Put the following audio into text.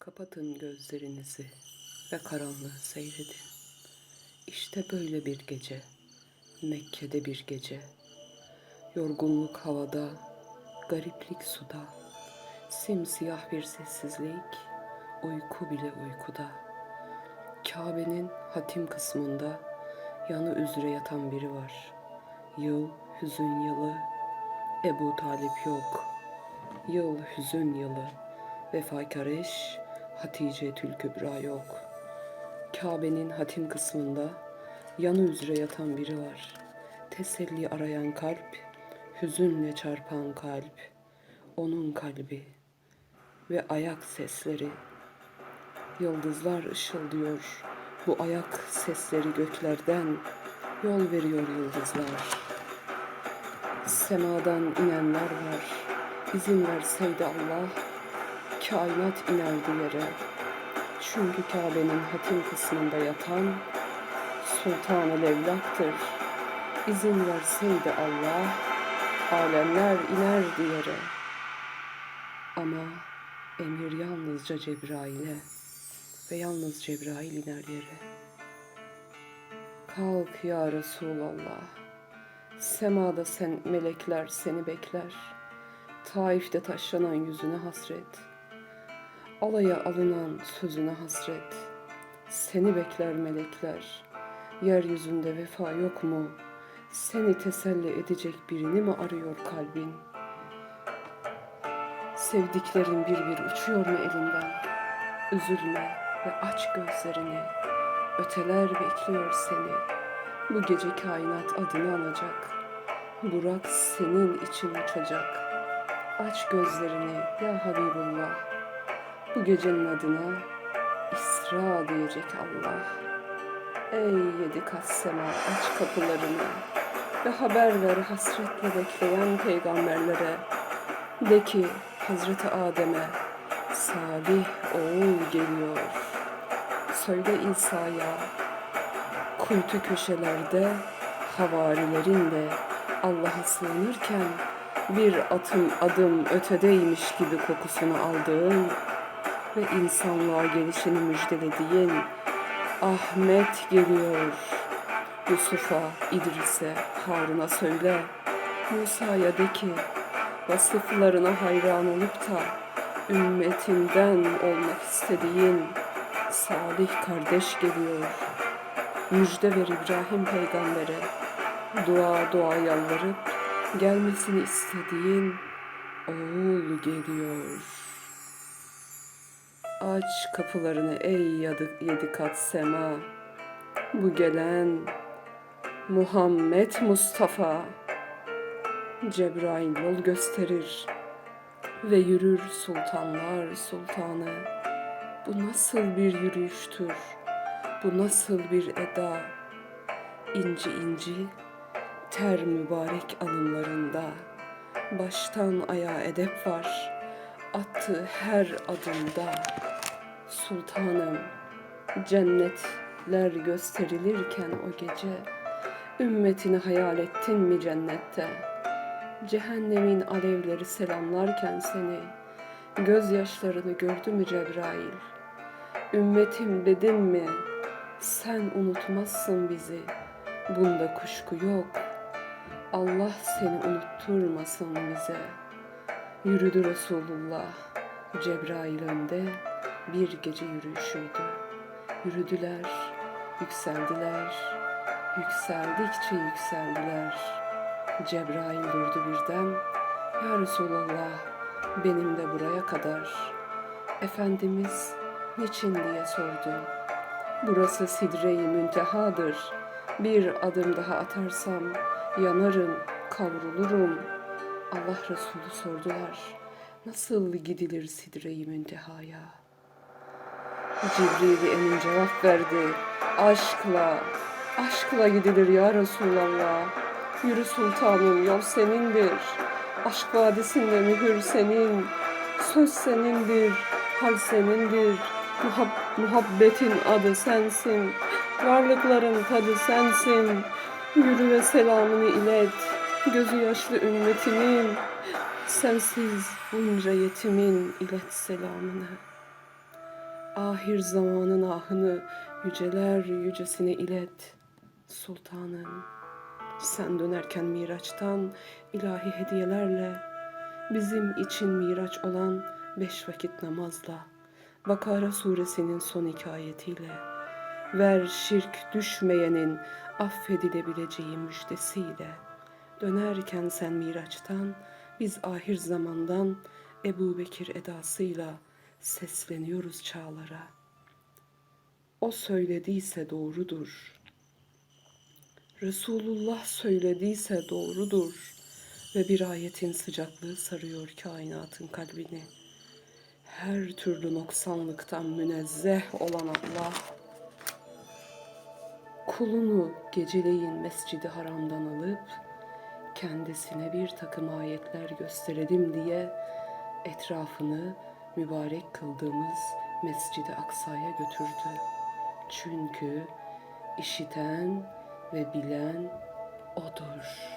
Kapatın gözlerinizi ve karanlığı seyredin. İşte böyle bir gece, Mekke'de bir gece. Yorgunluk havada, gariplik suda, simsiyah bir sessizlik, uyku bile uykuda. Kabe'nin hatim kısmında yanı üzere yatan biri var. Yıl hüzün yılı, Ebu Talip yok. Yıl hüzün yılı, vefakar eş, Hatice Tül Kübra yok. Kabe'nin hatim kısmında yanı üzere yatan biri var. Teselli arayan kalp, hüzünle çarpan kalp, onun kalbi ve ayak sesleri. Yıldızlar ışıldıyor, bu ayak sesleri göklerden yol veriyor yıldızlar. Semadan inenler var, izin verseydi Allah, kainat inerdi yere. Çünkü Kabe'nin hatim kısmında yatan Sultan-ı Levlak'tır. İzin verseydi Allah, alemler inerdi yere. Ama emir yalnızca Cebrail'e ve yalnız Cebrail iner yere. Kalk ya Resulallah. Semada sen melekler seni bekler. Taif'te taşlanan yüzüne hasret. Alaya alınan sözüne hasret. Seni bekler melekler. Yeryüzünde vefa yok mu? Seni teselli edecek birini mi arıyor kalbin? Sevdiklerin bir bir uçuyor mu elinden? Üzülme ve aç gözlerini. Öteler bekliyor seni. Bu gece kainat adını anacak. Burak senin için uçacak. Aç gözlerini ya Habibullah. Bu gecenin adına İsra diyecek Allah. Ey yedi kat sema aç kapılarını ve haber ver hasretle bekleyen peygamberlere. De ki Hazreti Adem'e Salih oğul geliyor. Söyle İsa'ya kuytu köşelerde havarilerinle Allah'a sığınırken bir atım adım ötedeymiş gibi kokusunu aldığın ve insanlığa gelişini müjdelediğin Ahmet geliyor. Yusuf'a, İdris'e, Harun'a söyle. Musa'ya de ki vasıflarına hayran olup da ümmetinden olmak istediğin Salih kardeş geliyor. Müjde ver İbrahim peygambere. Dua dua yalvarıp gelmesini istediğin oğul geliyor. Aç kapılarını ey yadı, yedi kat sema. Bu gelen Muhammed Mustafa. Cebrail yol gösterir ve yürür sultanlar sultanı. Bu nasıl bir yürüyüştür? Bu nasıl bir eda? İnci inci ter mübarek alınlarında. Baştan ayağa edep var. Attığı her adımda. Sultanım cennetler gösterilirken o gece ümmetini hayal ettin mi cennette? Cehennemin alevleri selamlarken seni gözyaşlarını gördü mü Cebrail? Ümmetim dedin mi? Sen unutmazsın bizi. Bunda kuşku yok. Allah seni unutturmasın bize. Yürüdü Resulullah. Cebrail önde bir gece yürüyüşüydü. Yürüdüler, yükseldiler. Yükseldikçe yükseldiler. Cebrail durdu birden. Ya Resulallah benim de buraya kadar. Efendimiz niçin diye sordu. Burası sidre-i müntehadır. Bir adım daha atarsam yanarım, kavrulurum. Allah Resulü sordular. Nasıl gidilir sidre-i müntehaya? Cibril Emin cevap verdi. Aşkla, aşkla gidilir ya Resulallah. Yürü sultanım yol senindir. Aşk vadisinde mühür senin. Söz senindir, hal senindir. Muhab- muhabbetin adı sensin. Varlıkların tadı sensin. Yürü ve selamını ilet. Gözü yaşlı ümmetimin. Sensiz bunca yetimin ilet selamını. ahir zamanın ahını yüceler yücesine ilet. Sultanım, sen dönerken Miraç'tan ilahi hediyelerle bizim için Miraç olan beş vakit namazla Bakara suresinin son iki ayetiyle ver şirk düşmeyenin affedilebileceği müjdesiyle dönerken sen Miraç'tan biz ahir zamandan Ebu Bekir edasıyla sesleniyoruz çağlara. O söylediyse doğrudur. Resulullah söylediyse doğrudur ve bir ayetin sıcaklığı sarıyor kainatın kalbini. Her türlü noksanlıktan münezzeh olan Allah, kulunu geceleyin mescidi haramdan alıp, kendisine bir takım ayetler gösterelim diye etrafını mübarek kıldığımız Mescid-i Aksa'ya götürdü. Çünkü işiten ve bilen odur.